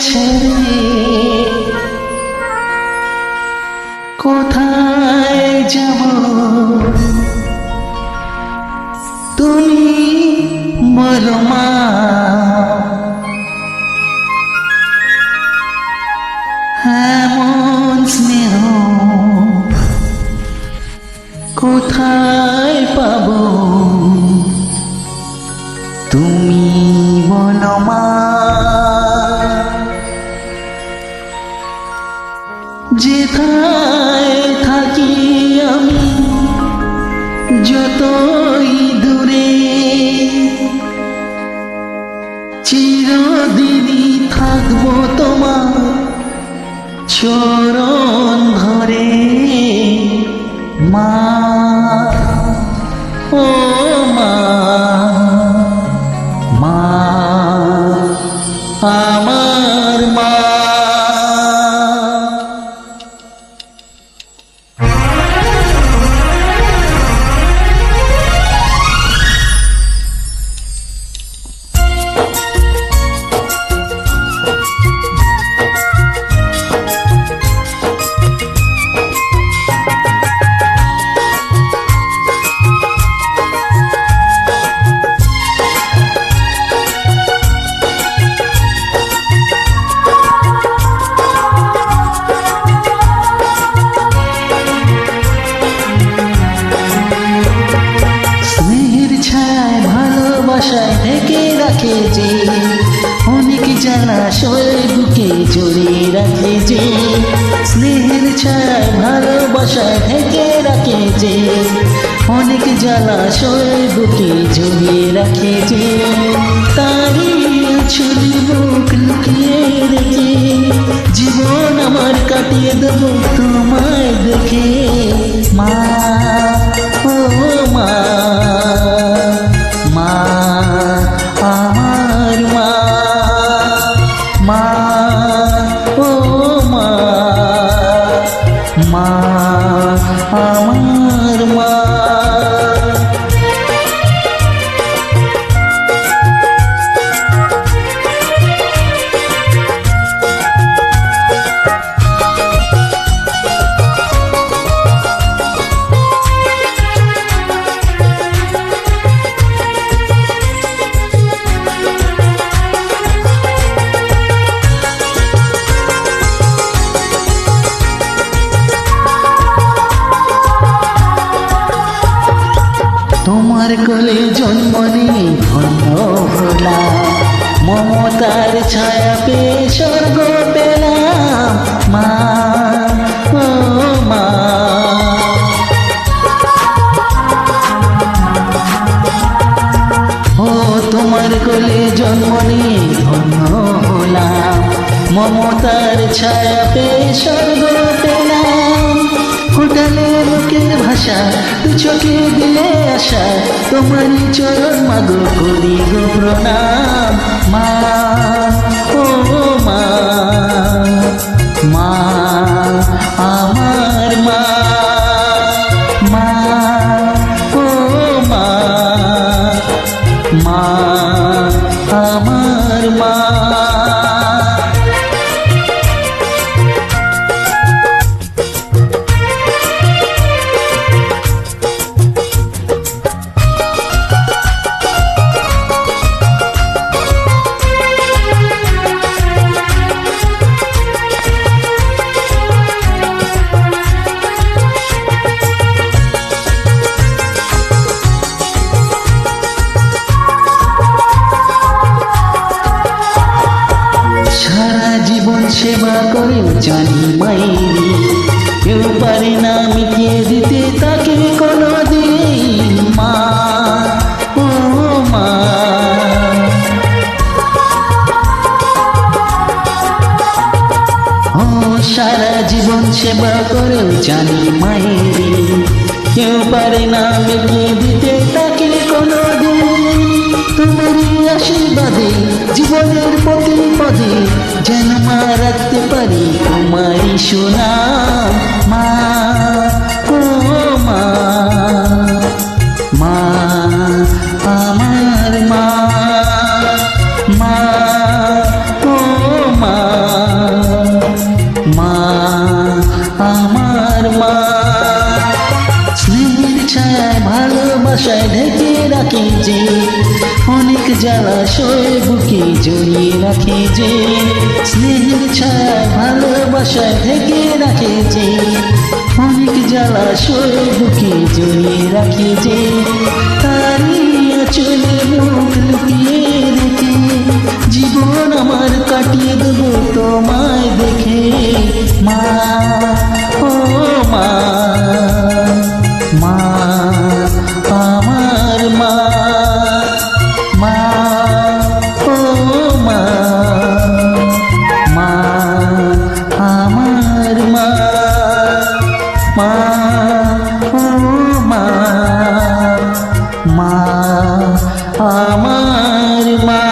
ছেড়ে কোথায় যাব? তুমি বলো মা। এমন স্নেহ কোথায় পাবো? যেথায় থাকি আমি যতই দূরে। চিরদিনই থাকব তোমার চরণ ধরে ভালোবাসায় ঢেকে রাখে যে, অনেক জলাশয় বুকে জড়িয়ে রাখে যে, স্নেহের ছায় ভালোবাসায় ঢেকে রাখে যে, অনেক জলাশয় বুকে জড়িয়ে রাখে যে, তারই ছবি বুক লুকিয়ে রেখে, জীবন আমার কাটিয়ে দেবো তোমায় তোমার কোলে জন্ম নিয়ে ধন্য হলাম। মমতার ছায়া পেয়ে স্বর্গ পেলাম। মা, ও মা। ও তোমার কোলে জন্ম নিয়ে ধন্য হলাম। মমতার ছায়া পেয়ে স্বর্গ পেলাম। হোটেলে লোকের ভাষা, দু চোখে দিলে আশা। তোমারই চরণ মাগো, করি গো প্রণাম। মা, ও মা মা। জানি মাইরি কেউ পারে না মিটিয়ে দিতে তাকে কোনো দিন মা, ও মা। ও সারা জীবন সেবা করে জানি মাইরি কেউ পারে না মিটিয়ে দিতে তাকে কোনো দিন তোমারই আশীর্বাদে জীবনের পথে পদে যেন মা রাখতে পারি তোমারই সোনা। মা, ও মা মা, আমার মা মা, ও ঢেকে রাখি জলাশয় বুকে জড়িয়ে রাখে যে, স্নেহের ছায় ভালোবাসায় ঢেকে রাখে যে, অনেক জলাশয় বুকে জড়িয়ে রাখে যে তারি চলে মুখ লুকিয়ে রেখে, জীবন আমার কাটিয়ে দেবো তোমায় দেখে। মা हमारी माँ